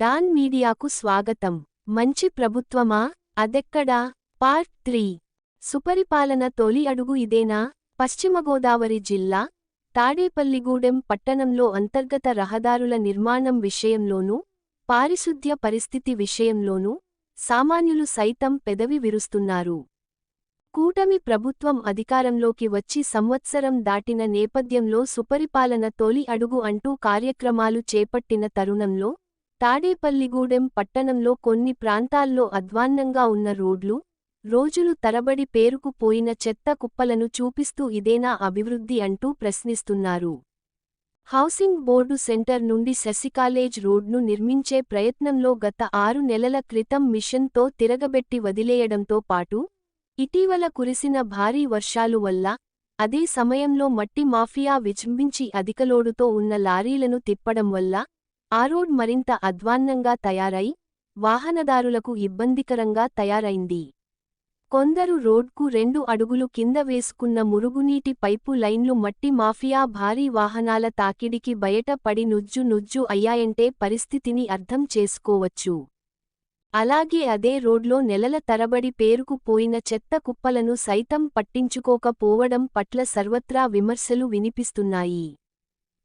Don మీడియాకు స్వాగతం. మంచి ప్రభుత్వమా? అదెక్కడా? Part three. సుపరిపాలన తొలి అడుగు ఇదేనా? పశ్చిమ గోదావరి జిల్లా తాడేపల్లిగూడెం పట్టణంలో అంతర్గత రహదారుల నిర్మాణం విషయంలోనూ పారిశుద్ధ్య పరిస్థితి విషయంలోనూ సామాన్యులు సైతం పెదవి విరుస్తున్నారు. కూటమి ప్రభుత్వం అధికారంలోకి వచ్చి సంవత్సరం దాటిన నేపథ్యంలో సుపరిపాలన తొలి అడుగు అంటూ కార్యక్రమాలు చేపట్టిన తరుణంలో తాడేపల్లిగూడెం పట్టణంలో కొన్ని ప్రాంతాల్లో అధ్వాన్నంగా ఉన్న రోడ్లు రోజులు తరబడి పేరుకుపోయిన చెత్త కుప్పలను చూపిస్తూ ఇదేనా అభివృద్ధి అంటూ ప్రశ్నిస్తున్నారు. హౌసింగ్ బోర్డు సెంటర్ నుండి శశికాలేజ్ రోడ్ను నిర్మించే ప్రయత్నంలో గత ఆరు నెలల క్రితం మిషన్తో తిరగబెట్టి వదిలేయడంతో పాటు ఇటీవల కురిసిన భారీ వర్షాలు వల్ల అదే సమయంలో మట్టి మాఫియా విజృంభించి అధికలోడుతో ఉన్న లారీలను తిప్పడం వల్ల ఆ రోడ్ మరింత అధ్వాన్నంగా తయారై వాహనదారులకు ఇబ్బందికరంగా తయారైంది. కొందరు రోడ్కు రెండు అడుగులు కింద వేసుకున్న మురుగునీటి పైపు లైన్లు మట్టి మాఫియా భారీ వాహనాల తాకిడికి బయట పడి నుజ్జు నుజ్జు అయ్యాయంటే పరిస్థితిని అర్థం చేసుకోవచ్చు. అలాగే అదే రోడ్లో నెలల తరబడి పేరుకుపోయిన చెత్త కుప్పలను సైతం పట్టించుకోకపోవడం పట్ల సర్వత్రా విమర్శలు వినిపిస్తున్నాయి.